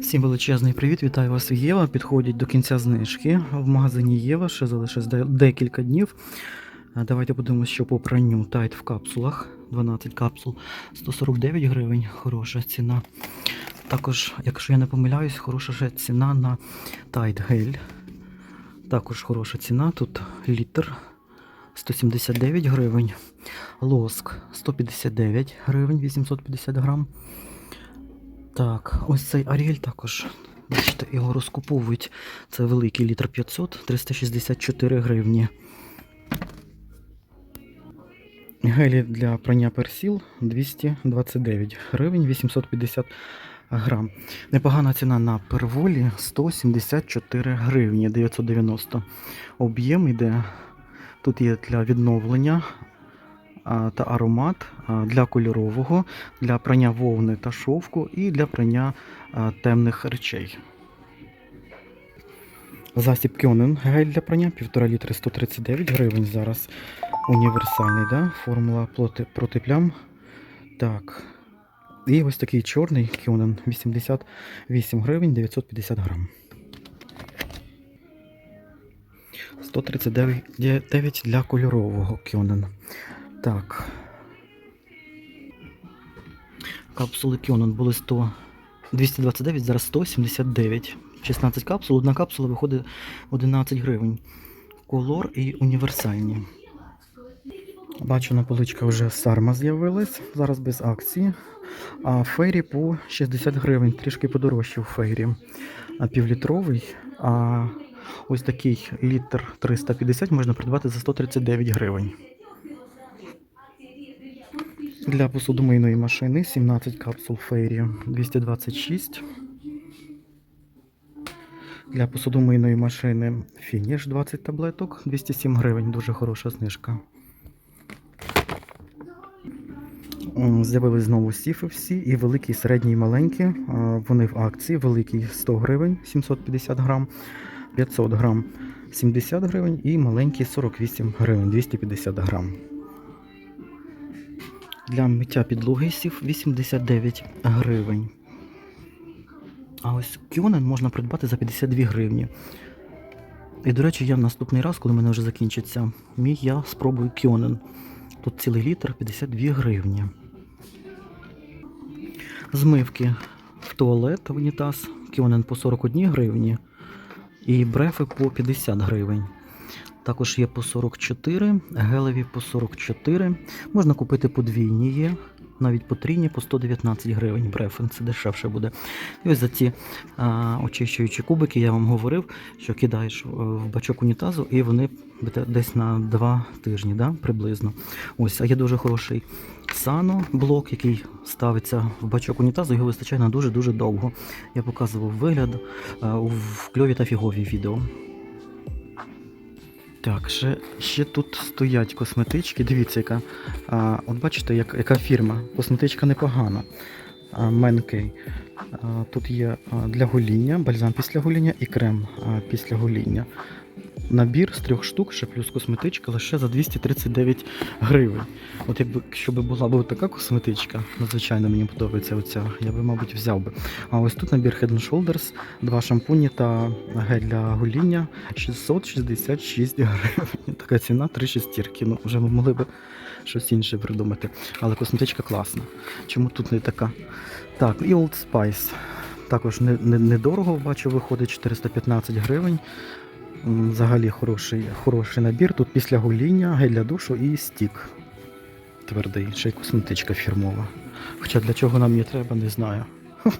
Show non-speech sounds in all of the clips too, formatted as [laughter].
Всім величезний привіт, вітаю вас Єва. Підходять до кінця знижки в магазині Єва. Ще залишилось декілька днів. Давайте подивимося, що по пранню тайт в капсулах. 12 капсул 149 гривень. Хороша ціна. Також, якщо я не помиляюсь, хороша ще ціна на тайт гель. Також хороша ціна. Тут літр 179 гривень. Лоск 159 гривень, 850 грам. Так, ось цей Аріель також. Бачите, його розкуповують. Це великий літр 500, 364 гривні. Гелі для прання персіл 229 гривень, 850 грам. Непогана ціна на перволі 174 гривні 990. Об'єм іде. Тут є для відновлення та аромат для кольорового, для прання вовни та шовку і для прання темних речей. Засіб Кьонен гель для прання 1,5 літри 139 гривень зараз. Універсальний, да? формула проти, плям. Так. І ось такий чорний Кьонен 88 гривень 950 грам. 139 для кольорового Кьонен. Так. Капсули Кьонен були 100, 229, зараз 179. 16 капсул, одна капсула виходить 11 гривень. Колор і універсальні. Бачу, на поличках вже сарма з'явилась, зараз без акції. А фейрі по 60 гривень, трішки подорожчав фейрі. А півлітровий, а ось такий літр 350 можна придбати за 139 гривень. Для посудомийної машини 17 капсул фейрі 226. Для посудомийної машини фініш 20 таблеток 207 гривень, дуже хороша знижка. З'явились знову сіфи всі, і великі, і середні, і маленькі. Вони в акції. Великий 100 гривень, 750 грам, 500 грам 70 гривень і маленький 48 гривень, 250 грам. Для миття підлоги сів 89 гривень. А ось кьонен можна придбати за 52 гривні. І, до речі, я наступний раз, коли в мене вже закінчиться мій, я спробую кьонен. Тут цілий літр 52 гривні. Змивки в туалет, в унітаз. Кьонен по 41 гривні. І брефи по 50 гривень. Також є по 44, гелеві по 44. Можна купити подвійні є. Навіть потрійні по 119 гривень брефен, це дешевше буде. І ось за ці а, очищуючі кубики я вам говорив, що кидаєш е, в бачок унітазу, і вони десь на 2 тижні, да, приблизно. Ось, а є дуже хороший сано блок, який ставиться в бачок унітазу, його вистачає на дуже-дуже довго. Я показував вигляд е, у- в кльові та фігові відео. Так, ще, ще тут стоять косметички. Дивіться, яка. А, от бачите, як, яка фірма. Косметичка непогана. Менкей. Тут є для гоління, бальзам після гоління і крем після гоління. Набір з трьох штук, ще плюс косметичка, лише за 239 гривень. От якби якщо була б така косметичка, надзвичайно мені подобається оця, я би, мабуть, взяв би. А ось тут набір Head and Shoulders, два шампуні та гель для гоління 666 гривень. [laughs] Така ціна, три шестірки. Ну, вже ми могли б щось інше придумати. Але косметичка класна. Чому тут не така? Так, і Old Spice. Також недорого, не, не бачу, виходить 415 гривень. Взагалі хороший, хороший набір. Тут після гоління, гель для душу і стік. Твердий, ще й косметичка фірмова. Хоча для чого нам її треба, не знаю. [laughs]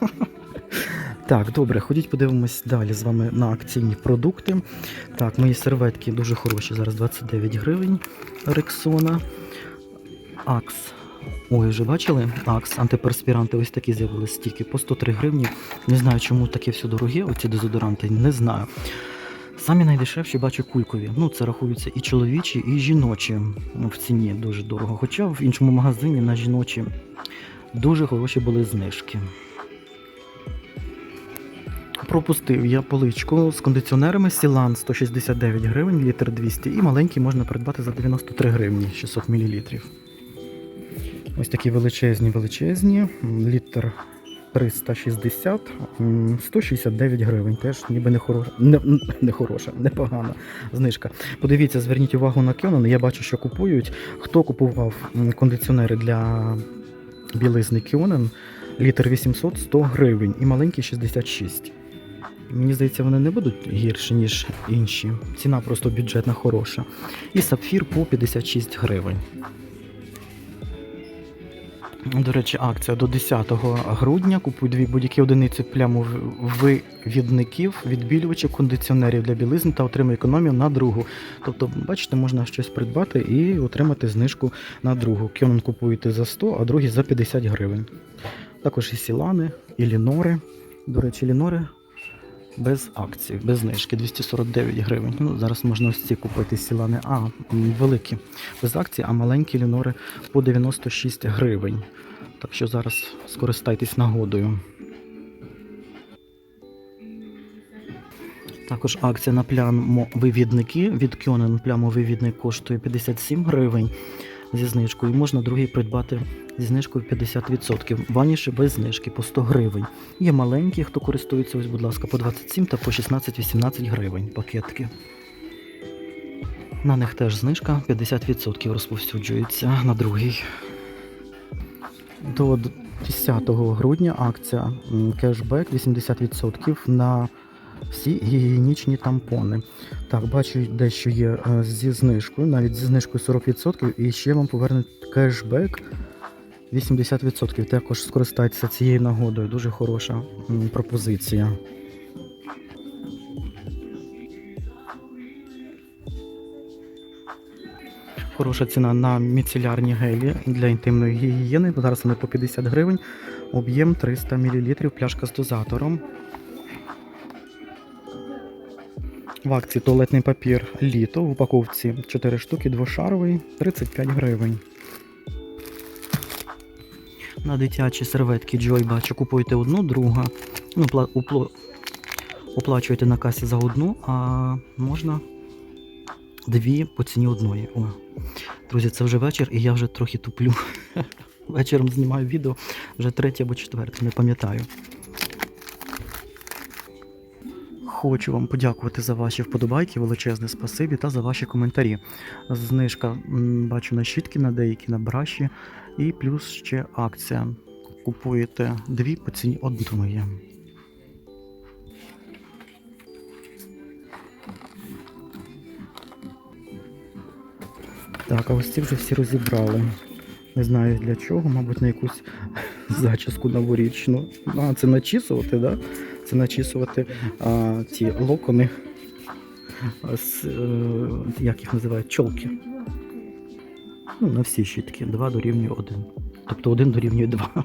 Так, добре, ходіть подивимось далі з вами на акційні продукти. Так, мої серветки дуже хороші, зараз 29 гривень Рексона. Акс. Ой, вже бачили? Акс, антиперспіранти ось такі з'явились стільки по 103 гривні. Не знаю, чому таке все дороге, оці дезодоранти, не знаю. Самі найдешевші бачу кулькові. Ну, це рахуються і чоловічі, і жіночі в ціні дуже дорого. Хоча в іншому магазині на жіночі дуже хороші були знижки. Пропустив я поличку з кондиціонерами Сілан 169 гривень, літр 200, і маленький можна придбати за 93 гривні 600 мл. Ось такі величезні, величезні. Літр 360, 169 гривень. Теж ніби не, хоро... не, не хороша, непогана знижка. Подивіться, зверніть увагу на Кьонен. Я бачу, що купують. Хто купував кондиціонери для білизни Кьонен, літр 800 100 гривень і маленький 66. Мені здається, вони не будуть гірші, ніж інші. Ціна просто бюджетна хороша. І сапфір по 56 гривень. До речі, акція до 10 грудня. Купуй дві будь-які одиниці плямовивідників, відбілювачів, кондиціонерів для білизни та отримай економію на другу. Тобто, бачите, можна щось придбати і отримати знижку на другу. Кьонон купуєте за 100, а другий за 50 гривень. Також і сілани, і лінори. До речі, лінори без акції, без знижки 249 гривень. Ну, зараз можна ось ці купити сілани. А, великі без акції, а маленькі лінори по 96 гривень. Так що зараз скористайтесь нагодою. Також акція на плямовивідники від Кьонен плямовивідник коштує 57 гривень зі знижкою. Можна другий придбати зі знижкою 50%. Ваніше без знижки по 100 гривень. Є маленькі, хто користується, ось, будь ласка, по 27 та по 16-18 гривень пакетки. На них теж знижка 50% розповсюджується на другий. До 10 грудня акція кешбек 80% на всі гігієнічні тампони. Так, бачу, дещо є е, зі знижкою, навіть зі знижкою 40%, і ще вам повернуть кешбек 80%. Також скористайтеся цією нагодою. Дуже хороша пропозиція. Хороша ціна на міцелярні гелі для інтимної гігієни. Зараз вони по 50 гривень, об'єм 300 мл, пляшка з дозатором. В акції туалетний папір літо в упаковці 4 штуки, двошаровий, 35 гривень. На дитячі серветки Joy бачу, купуєте одну, друга. Ну, упло- оплачуєте на касі за одну, а можна дві по ціні одної. О. Друзі, це вже вечір, і я вже трохи туплю. [laughs] Вечором знімаю відео, вже третє або четверте, не пам'ятаю. Хочу вам подякувати за ваші вподобайки, величезне спасибі та за ваші коментарі. Знижка бачу на щітки, на деякі на браші, і плюс ще акція. Купуєте дві по ціні одної. Так, а ось ці вже всі розібрали. Не знаю для чого, мабуть, на якусь [laughs] зачіску новорічну. А, це начісувати, да? Це начісувати а, ці локони. З, е, як їх називають? Чолки. Ну, на всі щітки. 2 дорівнює 1. Тобто 1 дорівнює 2.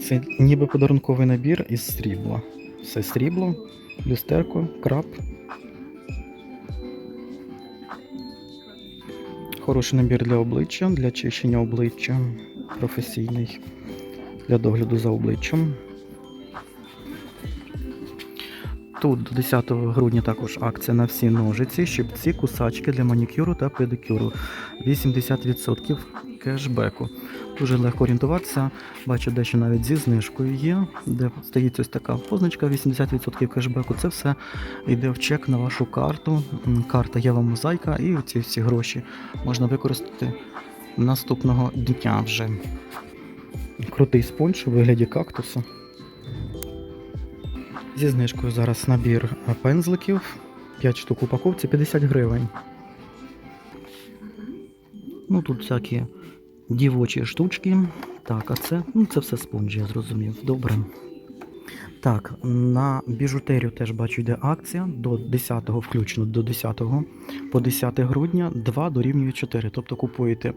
Це ніби подарунковий набір із срібла. Все срібло, люстерко, краб. Хороший набір для обличчя, для чищення обличчя, професійний, для догляду за обличчям. Тут до 10 грудня також акція на всі ножиці, щипці, кусачки для манікюру та педикюру. 80% кешбеку. Дуже легко орієнтуватися. Бачу, дещо навіть зі знижкою є, де стоїть ось така позначка 80% кешбеку. Це все йде в чек на вашу карту. Карта є вам мозаїка, і ці всі гроші можна використати наступного дня вже. Крутий спонж у вигляді кактуса. Зі знижкою зараз набір пензликів. 5 штук упаковці 50 гривень. Ну тут всякі дівочі штучки. Так, а це, ну, це все спонжі, я зрозумів. Добре. Так, на біжутерію теж бачу йде акція до 10-го, включно до 10-го по 10 грудня 2 дорівнює 4. Тобто купуєте,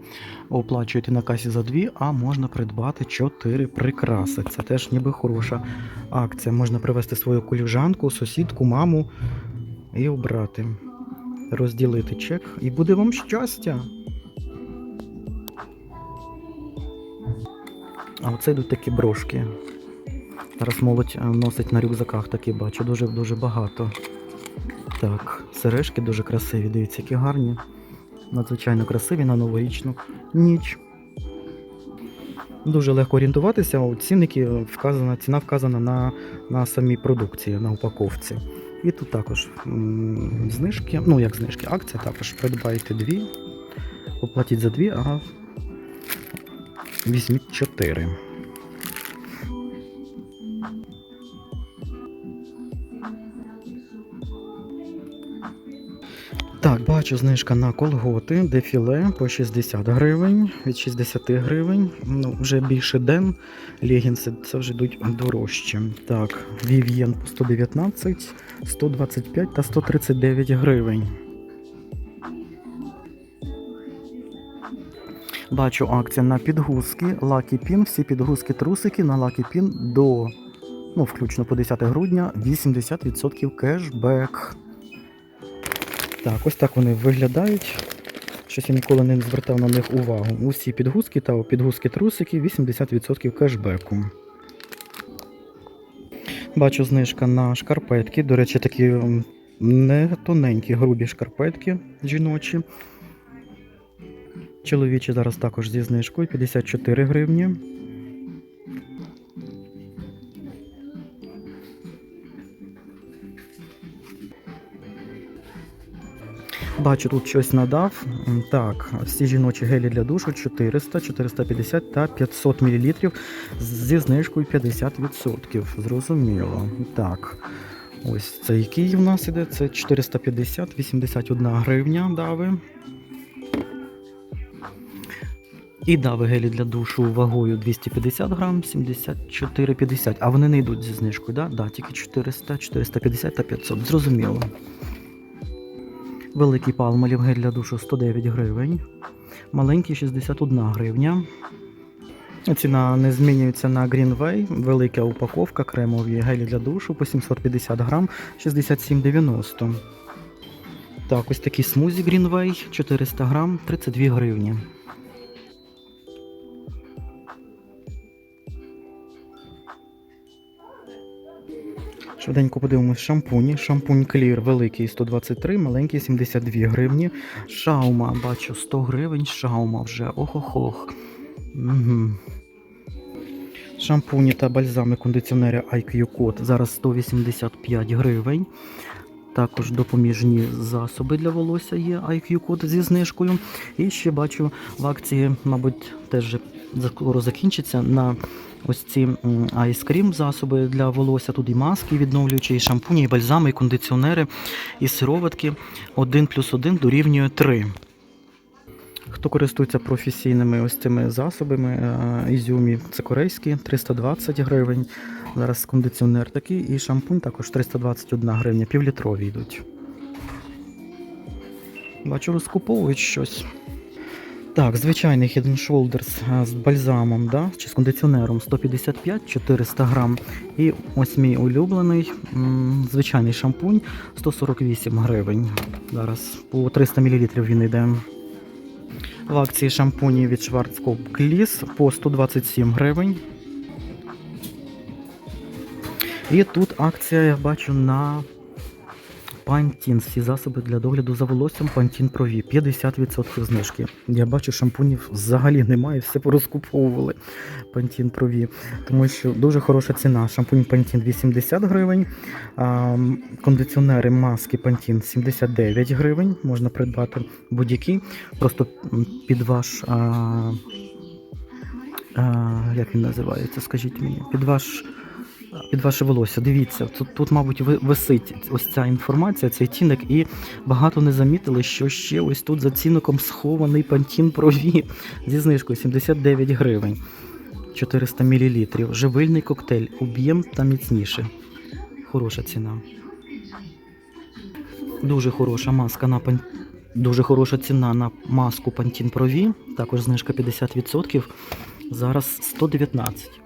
оплачуєте на касі за 2, а можна придбати 4 прикраси. Це теж ніби хороша акція. Можна привезти свою коліжанку, сусідку, маму і обрати. Розділити чек, і буде вам щастя. А оце йдуть такі брошки. Зараз молодь е, носить на рюкзаках такі, бачу, дуже-дуже багато. Так, сережки дуже красиві, дивіться, які гарні. Надзвичайно красиві на новорічну ніч. Дуже легко орієнтуватися. Цінники вказана, ціна вказана на, на самій продукції, на упаковці. І тут також знижки, ну як знижки, акція також придбайте дві, оплатіть за дві, а візьміть чотири. Так, бачу знижка на колготи, дефіле по 60 гривень, від 60 гривень. Ну, вже більше ден. Легінси це вже йдуть дорожче. Так, Vivien по 119, 125 та 139 гривень. Бачу акція на підгузки, Lucky Pin, всі підгузки трусики на Lucky Pin до, ну, включно по 10 грудня, 80% кешбек. Так, ось так вони виглядають. Щось я ніколи не звертав на них увагу. Усі підгузки та підгузки трусики 80% кешбеку. Бачу знижка на шкарпетки. До речі, такі не тоненькі, грубі шкарпетки жіночі. Чоловічі зараз також зі знижкою 54 гривні. Бачу, тут щось надав. Так, всі жіночі гелі для душу 400, 450 та 500 мл зі знижкою 50%. Зрозуміло. Так. Ось це який у нас іде? Це 450, 81 гривня дави. І дави гелі для душу вагою 250 грам, 74,50. А вони не йдуть зі знижкою, да? Да, тільки 400, 450 та 500. Зрозуміло. Великий палмалів гель для душу 109 гривень. Маленький 61 гривня. Ціна не змінюється на Greenway. Велика упаковка кремові гелі для душу по 750 грам 67,90. Так, ось такий смузі Greenway 400 грам 32 гривні. Швиденько подивимось шампуні. Шампунь Clear великий 123, маленький 72 гривні. Шаума, бачу, 100 гривень. Шаума вже. Ох-ох-ох. Угу. Шампуні та бальзами кондиціонери IQ Code зараз 185 гривень. Також допоміжні засоби для волосся є IQ Code зі знижкою. І ще бачу в акції, мабуть, теж скоро закінчиться на ось ці айскрім засоби для волосся. Тут і маски відновлюючі, і шампуні, і бальзами, і кондиціонери, і сироватки. 1 плюс 1 дорівнює 3. Хто користується професійними ось цими засобами, е, ізюмі, це корейські, 320 гривень. Зараз кондиціонер такий, і шампунь також 321 гривня, півлітрові йдуть. Бачу, розкуповують щось. Так, звичайний Head Shoulders е, з бальзамом, да? чи з кондиціонером 155-400 грам. І ось мій улюблений звичайний шампунь 148 гривень. Зараз по 300 мл він йде. В акції шампуні від Schwarzkopf Gliss по 127 гривень. І тут акція, я бачу, на Pantene. Всі засоби для догляду за волоссям Pro V. 50% знижки. Я бачу, шампунів взагалі немає, все порозкуповували Pro V. Тому що дуже хороша ціна. Шампунь Pantene 80 гривень, кондиціонери маски Pantene 79 гривень. Можна придбати будь-які. Просто під ваш. А, а, як він називається, скажіть мені, під ваш. Під ваше волосся, дивіться, тут, тут, мабуть, висить ось ця інформація, цей цінник, і багато не замітили, що ще ось тут за цінником схований Pro V зі знижкою 79 гривень, 400 мл. Живильний коктейль, об'єм та міцніше. Хороша ціна. Дуже хороша маска на пан... Дуже хороша ціна на маску Pantene Pro V, також знижка 50%. Зараз 119.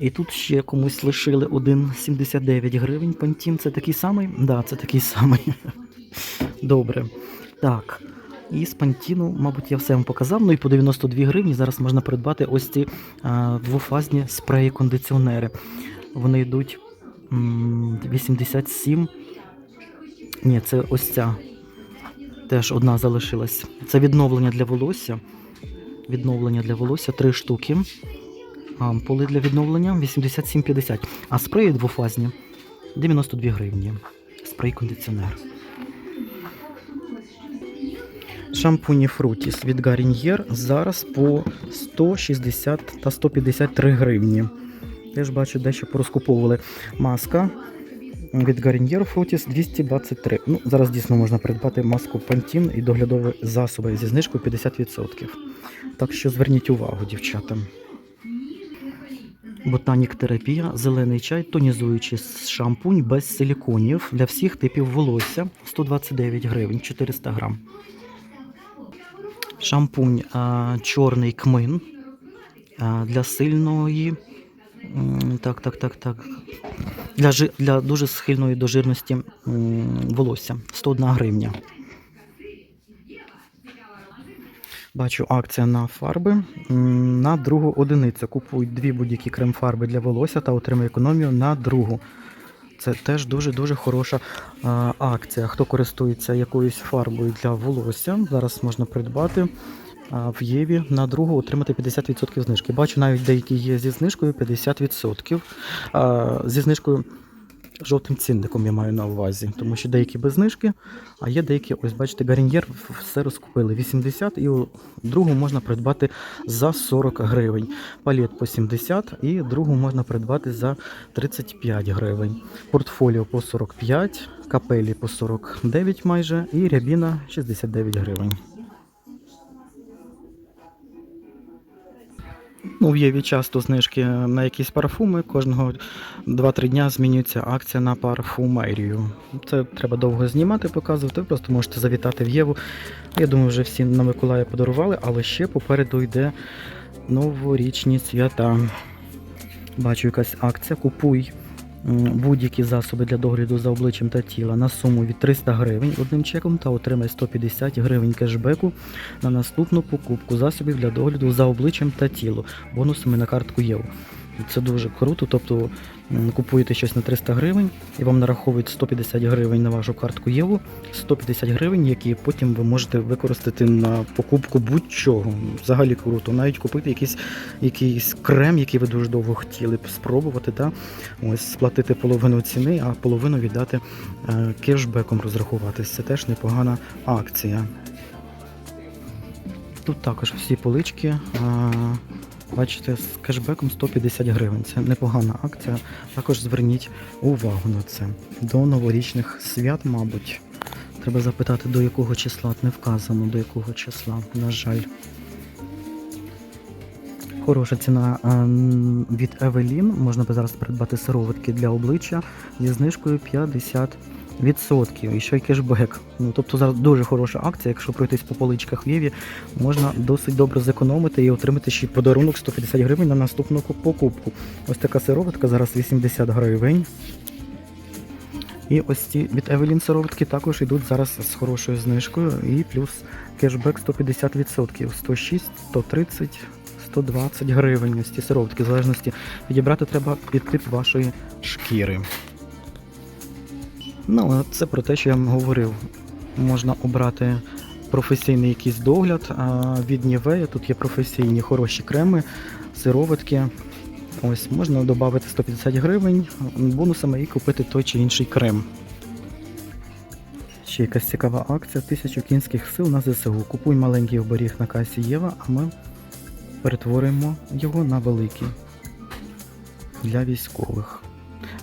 І тут ще комусь лишили 1,79 гривень Pantene. Це такий самий? Так, да, це такий самий. Добре. Так. І з Пантіну, мабуть, я все вам показав. Ну і по 92 гривні зараз можна придбати ось ці а, двофазні спреї-кондиціонери. Вони йдуть м, 87. Ні, це ось ця. Теж одна залишилась. Це відновлення для волосся. відновлення для волосся 3 штуки. Ампули для відновлення 87,50. А спреї двофазні 92 гривні. Спрей кондиціонер. Шампуні Фрутіс від Гаріньєр зараз по 160 та 153 гривні. Теж бачу, дещо порозкуповували. Маска від Garnier Frutis 223. Ну, зараз дійсно можна придбати маску Pantene і доглядові засоби зі знижкою 50%. Так що зверніть увагу, дівчата. Ботанік терапія, зелений чай, тонізуючий шампунь без силіконів для всіх типів волосся 129 гривень 400 грам. Шампунь а, чорний кмин а, для сильної. Так, так, так, так. Для, жи, для дуже схильної до жирності волосся 101 гривня. Бачу акція на фарби на другу одиницю. Купуй дві будь-які крем-фарби для волосся та отримай економію на другу. Це теж дуже-дуже хороша а, акція. Хто користується якоюсь фарбою для волосся, зараз можна придбати а, в Єві на другу отримати 50% знижки. Бачу, навіть деякі є зі знижкою 50%. А, зі знижкою жовтим цінником я маю на увазі, тому що деякі без знижки, а є деякі, ось бачите, Гаріньєр все розкупили 80 і другу можна придбати за 40 гривень. Палет по 70 і другу можна придбати за 35 гривень. Портфоліо по 45, капелі по 49 майже і рябіна 69 гривень. Ну, в Єві часто знижки на якісь парфуми. Кожного 2-3 дня змінюється акція на парфумерію. Це треба довго знімати, показувати. Ви просто можете завітати в Єву. Я думаю, вже всі на Миколая подарували, але ще попереду йде новорічні свята. Бачу якась акція. Купуй будь-які засоби для догляду за обличчям та тіла на суму від 300 гривень одним чеком та отримай 150 гривень кешбеку на наступну покупку засобів для догляду за обличчям та тіло бонусами на картку ЄВ. Це дуже круто. Тобто купуєте щось на 300 гривень і вам нараховують 150 гривень на вашу картку ЄВУ, 150 гривень, які потім ви можете використати на покупку будь-чого. Взагалі круто. Навіть купити якийсь, якийсь крем, який ви дуже довго хотіли б спробувати, та ось сплатити половину ціни, а половину віддати е, кешбеком розрахуватись. Це теж непогана акція. Тут також всі полички. Бачите, з кешбеком 150 гривень. Це непогана акція. Також зверніть увагу на це. До новорічних свят, мабуть. Треба запитати, до якого числа не вказано, до якого числа, на жаль. Хороша ціна від Evelyn. Можна би зараз придбати сироватки для обличчя зі знижкою 50 відсотків. І ще й кешбек. Ну, тобто зараз дуже хороша акція. Якщо пройтись по поличках в Єві, можна досить добре зекономити і отримати ще подарунок 150 гривень на наступну покупку. Ось така сироватка зараз 80 гривень. І ось ці від Evelyn сироватки також йдуть зараз з хорошою знижкою і плюс кешбек 150%. 106, 130, 120 гривень. Ось ці сироватки, в залежності відібрати треба під тип вашої шкіри. Ну, це про те, що я вам говорив. Можна обрати професійний якийсь догляд від Нівея. Тут є професійні хороші креми, сироватки. Ось можна додати 150 гривень бонусами і купити той чи інший крем. Ще якась цікава акція. Тисячу кінських сил на ЗСУ. Купуй маленький оберіг на касі Єва, а ми перетворимо його на великий для військових.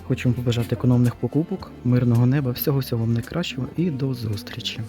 Хочу побажати економних покупок, мирного неба, всього всього вам найкращого і до зустрічі.